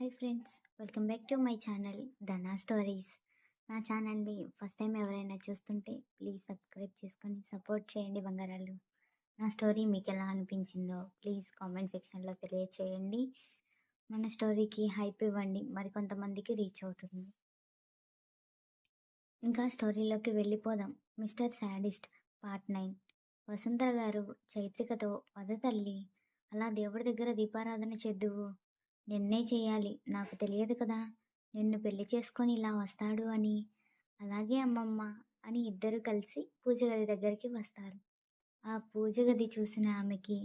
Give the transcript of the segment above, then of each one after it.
Hi friends welcome back to my channel Dhana stories నా ఛానల్ని first time ఎవరైనా చూస్తుంటే ప్లీజ్ సబ్స్క్రైబ్ చేసుకొని సపోర్ట్ చేయండి బంగారాలు. నా స్టోరీ మీకు ఎలా అనిపించిందో ప్లీజ్ కామెంట్ సెక్షన్లో తెలియచేయండి. మన స్టోరీకి హైప్ ఇవ్వండి మరి కొంతమందికి రీచ్ అవుతుంది. ఇంకా స్టోరీలోకి వెళ్ళిపోదాం. Mr sadist part nine Vasantha garu చైత్రికతో వద తల్లి. అలా దేవుడి దగ్గర దీపారాధన చేద్దువు. నిన్నే చేయాలి. నాకు తెలియదు కదా. నిన్ను పెళ్ళి చేసుకొని ఇలా వస్తాడు అని. అలాగే అమ్మమ్మ అని ఇద్దరు కలిసి పూజ గది దగ్గరికి వస్తారు. ఆ పూజ గది చూసిన ఆమెకి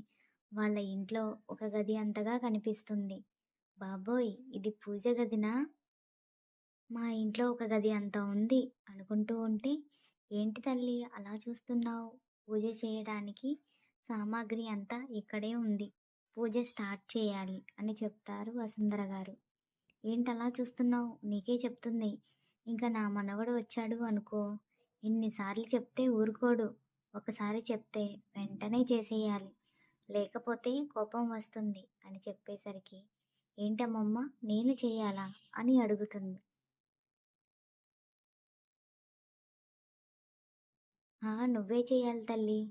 వాళ్ళ ఇంట్లో ఒక గది అంతగా కనిపిస్తుంది. బాబోయ్! ఇది పూజ గదినా? మా ఇంట్లో ఒక గది అంత ఉంది అనుకుంటూ ఉంటే ఏంటి తల్లి అలా చూస్తున్నావు? పూజ చేయడానికి సామాగ్రి అంతా ఇక్కడే ఉంది. పూజ స్టార్ట్ చేయాలి అని చెప్తారు వసుంధర గారు. ఏంటలా చూస్తున్నావు? నీకే చెప్తుంది. ఇంకా నా మనవడు వచ్చాడు అనుకో. ఇన్నిసార్లు చెప్తే ఊరుకోడు. ఒకసారి చెప్తే వెంటనే చేసేయాలి. లేకపోతే కోపం వస్తుంది అని చెప్పేసరికి ఏంటమ్మమ్మ? నేను చేయాలా? అని అడుగుతుంది. నువ్వే చేయాలి తల్లి.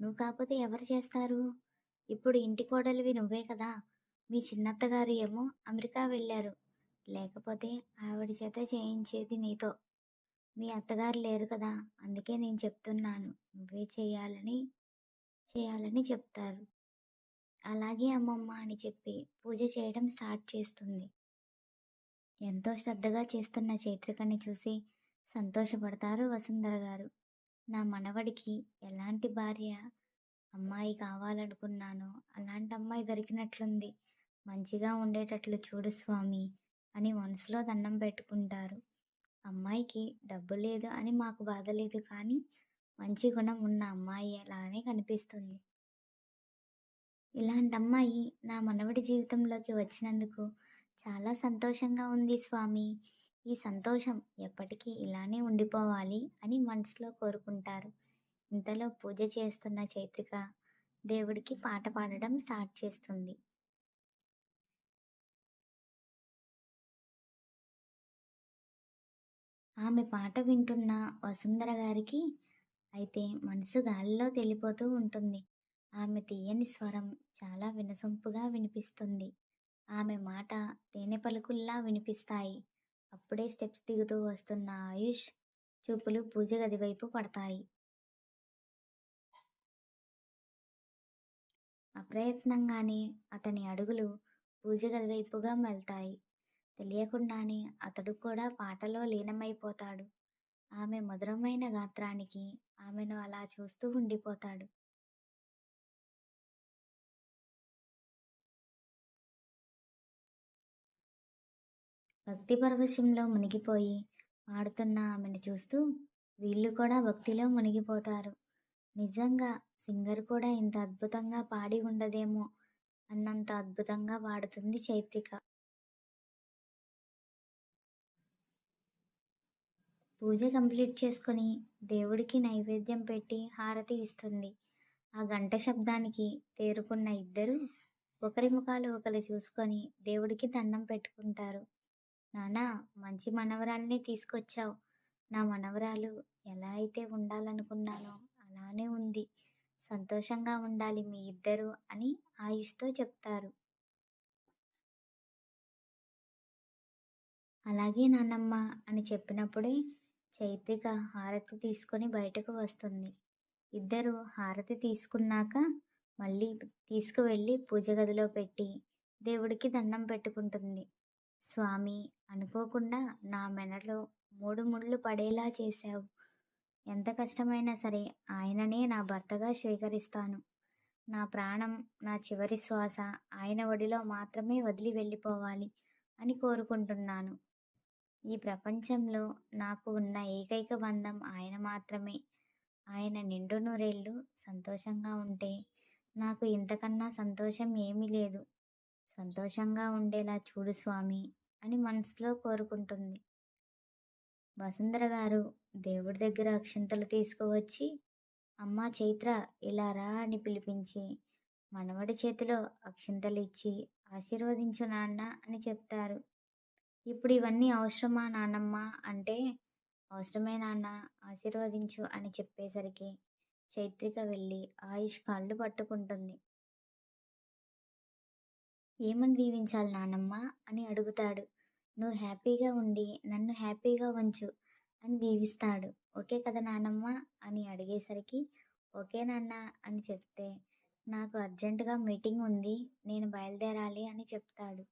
నువ్వు కాకపోతే ఎవరు చేస్తారు? ఇప్పుడు ఇంటి కోడలివి నువ్వే కదా! మీ చిన్నత్తగారు ఏమో అమెరికా వెళ్ళారు. లేకపోతే ఆవిడ చేత చేయించేది నీతో. మీ అత్తగారు లేరు కదా! అందుకే నేను చెప్తున్నాను. నువ్వే చేయాలని చేయాలని చెప్తారు. అలాగే అమ్మమ్మ అని చెప్పి పూజ చేయడం స్టార్ట్ చేస్తుంది. ఎంతో శ్రద్ధగా చేస్తున్న చైత్రికని చూసి సంతోషపడతారు వసుంధర గారు. నా మనవడికి ఎలాంటి భార్య అమ్మాయి కావాలనుకున్నాను అలాంటి అమ్మాయి దొరికినట్లుంది. మంచిగా ఉండేటట్లు చూడు స్వామి అని మనసులో దండం పెట్టుకుంటారు. అమ్మాయికి డబ్బు లేదు అని మాకు బాధ లేదు కానీ మంచి గుణం ఉన్న అమ్మాయి అలానే కనిపిస్తుంది. ఇలాంటి అమ్మాయి నా మనవడి జీవితంలోకి వచ్చినందుకు చాలా సంతోషంగా ఉంది స్వామి. ఈ సంతోషం ఎప్పటికీ ఇలానే ఉండిపోవాలి అని మనసులో కోరుకుంటారు. ఇంతలో పూజ చేస్తున్న చైత్రిక దేవుడికి పాట పాడడం స్టార్ట్ చేస్తుంది. ఆమె పాట వింటున్న వసుంధర గారికి అయితే మనసు గాలిలో తేలిపోతూ ఉంటుంది. ఆమె తీయని స్వరం చాలా వినసొంపుగా వినిపిస్తుంది. ఆమె మాట తేనె పలుకుల్లా వినిపిస్తాయి. అప్పుడే స్టెప్స్ దిగుతూ వస్తున్న ఆయుష్ చూపులు పూజ గది వైపు పడతాయి. అప్రయత్నంగానే అతని అడుగులు పూజ వైపుగా వెళ్తాయి తెలియకుండానే అతడు కూడా పాటలో లీనమైపోతాడు. ఆమె మధురమైన గాత్రానికి ఆమెను అలా చూస్తూ ఉండిపోతాడు. భక్తి పరవశంలో మునిగిపోయి పాడుతున్న ఆమెను చూస్తూ వీళ్ళు కూడా భక్తిలో మునిగిపోతారు. నిజంగా సింగర్ కూడా ఇంత అద్భుతంగా పాడి ఉండదేమో అన్నంత అద్భుతంగా పాడుతుంది చైత్రిక. పూజ కంప్లీట్ చేసుకొని దేవుడికి నైవేద్యం పెట్టి హారతి ఇస్తుంది. ఆ గంట శబ్దానికి తేరుకున్న ఇద్దరు ఒకరి ముఖాలు ఒకరు చూసుకొని దేవుడికి దండం పెట్టుకుంటారు. నానా మంచి మనవరాల్ని తీసుకొచ్చావు. నా మనవరాలు ఎలా అయితే ఉండాలనుకున్నానో అలానే ఉంది. సంతోషంగా ఉండాలి మీ ఇద్దరు అని ఆయుష్తో చెప్తారు. అలాగే నాన్నమ్మ అని చెప్పినప్పుడే చైత్రిక హారతి తీసుకొని బయటకు వస్తుంది. ఇద్దరు హారతి తీసుకున్నాక మళ్ళీ తీసుకువెళ్ళి పూజ గదిలో పెట్టి దేవుడికి దండం పెట్టుకుంటుంది. స్వామి అనుకోకుండా నా మెడలో మూడు ముళ్ళు పడేలా చేశావు. ఎంత కష్టమైనా సరే ఆయననే నా భర్తగా స్వీకరిస్తాను. నా ప్రాణం నా చివరి శ్వాస ఆయన ఒడిలో మాత్రమే వదిలి వెళ్ళిపోవాలి అని కోరుకుంటున్నాను. ఈ ప్రపంచంలో నాకు ఉన్న ఏకైక బంధం ఆయన మాత్రమే. ఆయన నిండు నూరేళ్ళు సంతోషంగా ఉంటే నాకు ఇంతకన్నా సంతోషం ఏమీ లేదు. సంతోషంగా ఉండేలా చూడు స్వామి అని మనసులో కోరుకుంటుంది. వసుంధర గారు దేవుడి దగ్గర అక్షింతలు తీసుకువచ్చి అమ్మ చైత్ర ఇలా రా అని పిలిపించి మనవడి చేతిలో అక్షింతలు ఇచ్చి ఆశీర్వదించు నాన్న అని చెప్తారు. ఇప్పుడు ఇవన్నీ అవసరమా నాన్నమ్మ? అంటే అవసరమే నాన్న ఆశీర్వదించు అని చెప్పేసరికి చైత్రిక వెళ్ళి ఆయుష్ కాళ్ళు పట్టుకుంటుంది. ఏమని దీవించాలి నాన్నమ్మ? అని అడుగుతాడు. నువ్వు హ్యాపీగా ఉండి నన్ను హ్యాపీగా ఉంచు అని దీవిస్తాడు. ఓకే కదా నానమ్మ అని అడిగేసరికి ఓకే నాన్న అని చెప్తే నాకు అర్జెంటుగా మీటింగ్ ఉంది నేను బయలుదేరాలి అని చెప్తాడు.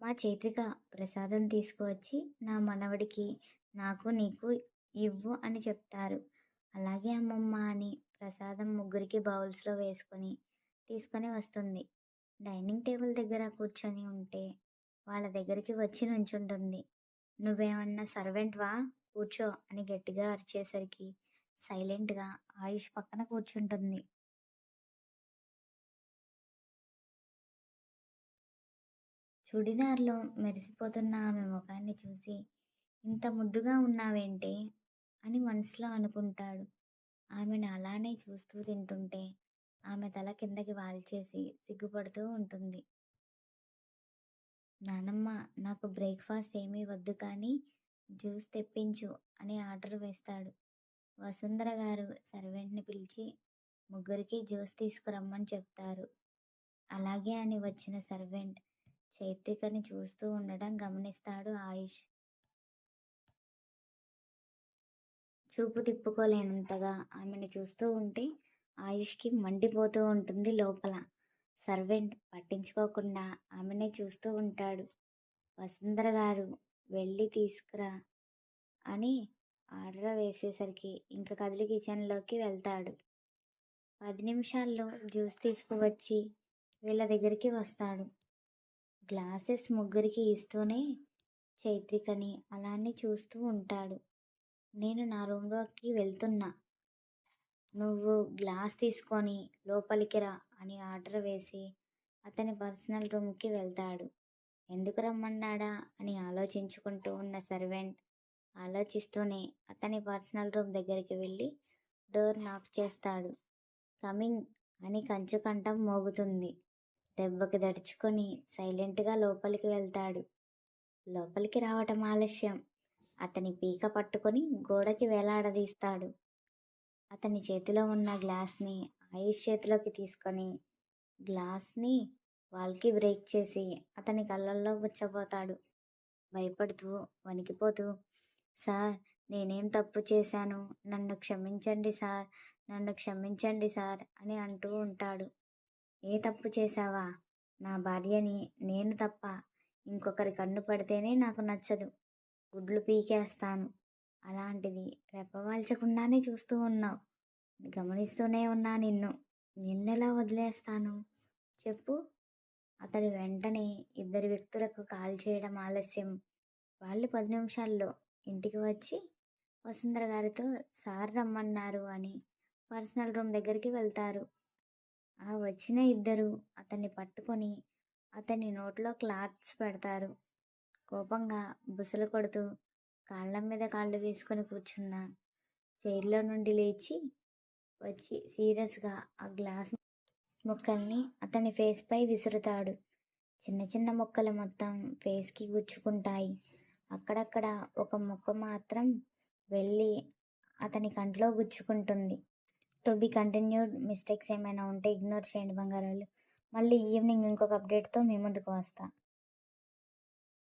మా చైత్రిక ప్రసాదం తీసుకువచ్చి నా మనవడికి నాకు నీకు ఇవ్వు అని చెప్తారు. అలాగే అమ్మమ్మ అని ప్రసాదం ముగ్గురికి బౌల్స్లో వేసుకొని తీసుకొని వస్తుంది. డైనింగ్ టేబుల్ దగ్గర కూర్చొని ఉంటే వాళ్ళ దగ్గరికి వచ్చి నుంచుంటుంది. నువ్వేమన్నా సర్వెంట్వా? కూర్చో అని గట్టిగా అరిచేసరికి సైలెంట్గా ఆయుష్ పక్కన కూర్చుంటుంది. చుడిదార్లో మెరిసిపోతున్న ఆమె ముఖాన్ని చూసి ఇంత ముద్దుగా ఉన్నావేంటి? అని మనసులో అనుకుంటాడు. ఆమెను అలానే చూస్తూ తింటుంటే ఆమె తల కిందకి వాల్చేసి సిగ్గుపడుతూ ఉంటుంది. నానమ్మ నాకు బ్రేక్ఫాస్ట్ ఏమీ వద్దు కానీ జ్యూస్ తెప్పించు అని ఆర్డర్ వేస్తాడు. వసుంధర గారు సర్వెంట్ని పిలిచి ముగ్గురికి జ్యూస్ తీసుకురమ్మని చెప్తారు. అలాగే అని వచ్చిన సర్వెంట్ చైత్రికని చూస్తూ ఉండడం గమనిస్తాడు ఆయుష్. చూపు తిప్పుకోలేనంతగా ఆమెను చూస్తూ ఉంటే ఆయుష్కి మండిపోతూ ఉంటుంది లోపల. సర్వెంట్ పట్టించుకోకుండా ఆమెనే చూస్తూ ఉంటాడు. వసుంధర గారు వెళ్ళి తీసుకురా అని ఆర్డర్ వేసేసరికి ఇంకా కదిలి కిచెన్లోకి వెళ్తాడు. పది నిమిషాల్లో జ్యూస్ తీసుకువచ్చి వీళ్ళ దగ్గరికి వస్తాడు. గ్లాసెస్ ముగ్గురికి ఇస్తూనే చైత్రికని అలానే చూస్తూ ఉంటాడు. నేను నా రూమ్లోకి వెళ్తున్నా. నువ్వు గ్లాస్ తీసుకొని లోపలికి రా అని ఆర్డర్ వేసి అతని పర్సనల్ రూమ్కి వెళ్తాడు. ఎందుకు రమ్మన్నాడా? అని ఆలోచించుకుంటూ ఉన్న సర్వెంట్ ఆలోచిస్తూనే అతని పర్సనల్ రూమ్ దగ్గరికి వెళ్ళి డోర్ నాక్ చేస్తాడు. కమింగ్ అని కంచు కంఠం మోగుతుంది. దెబ్బకి దడుచుకొని సైలెంట్గా లోపలికి వెళ్తాడు. లోపలికి రావటం ఆలస్యం. అతని పీక పట్టుకొని గోడకి వేలాడదీస్తాడు. అతని చేతిలో ఉన్న గ్లాస్ని ఆయుష్ చేతిలోకి తీసుకొని గ్లాస్ని వాల్కి బ్రేక్ చేసి అతని కళ్ళల్లో గుచ్చపోతాడు. భయపడుతూ వణికిపోతూ సార్ నేనేం తప్పు చేశాను? నన్ను క్షమించండి సార్ నన్ను క్షమించండి సార్ అని అంటూ ఉంటాడు. ఏ తప్పు చేశావా? నా భార్యని నేను తప్ప ఇంకొకరి కన్ను పడితేనే నాకు నచ్చదు. గుడ్లు పీకేస్తాను. అలాంటిది. రెప్పవాల్చకుండానే చూస్తూ ఉన్నావు. గమనిస్తూనే ఉన్నా నిన్ను. నిన్నెలా వదిలేస్తాను? చెప్పు. అతడు వెంటనే ఇద్దరు వ్యక్తులకు కాల్ చేయడం ఆలస్యం. వాళ్ళు పది నిమిషాల్లో ఇంటికి వచ్చి వసుంధర గారితో సార్ రమ్మన్నారు అని పర్సనల్ రూమ్ దగ్గరికి వెళ్తారు. ఆ వచ్చిన ఇద్దరు అతన్ని పట్టుకొని అతని నోట్లో క్లాత్స్ పెడతారు. కోపంగా బుసలు కొడుతూ కాళ్ళ మీద కాళ్ళు వేసుకొని కూర్చున్న. చైర్లో నుండి లేచి వచ్చి సీరియస్గా ఆ గ్లాస్ ముక్కల్ని అతని ఫేస్పై విసురుతాడు. చిన్న చిన్న ముక్కలు మొత్తం ఫేస్కి గుచ్చుకుంటాయి. అక్కడక్కడ ఒక ముక్క మాత్రం వెళ్ళి అతని కంట్లో గుచ్చుకుంటుంది. టు బి కంటిన్యూడ్ మిస్టేక్స్ ఏమైనా ఉంటే ఇగ్నోర్ చేయండి బంగారాలు. మళ్ళీ ఈవినింగ్ ఇంకొక అప్డేట్తో మీ ముందుకు వస్తాను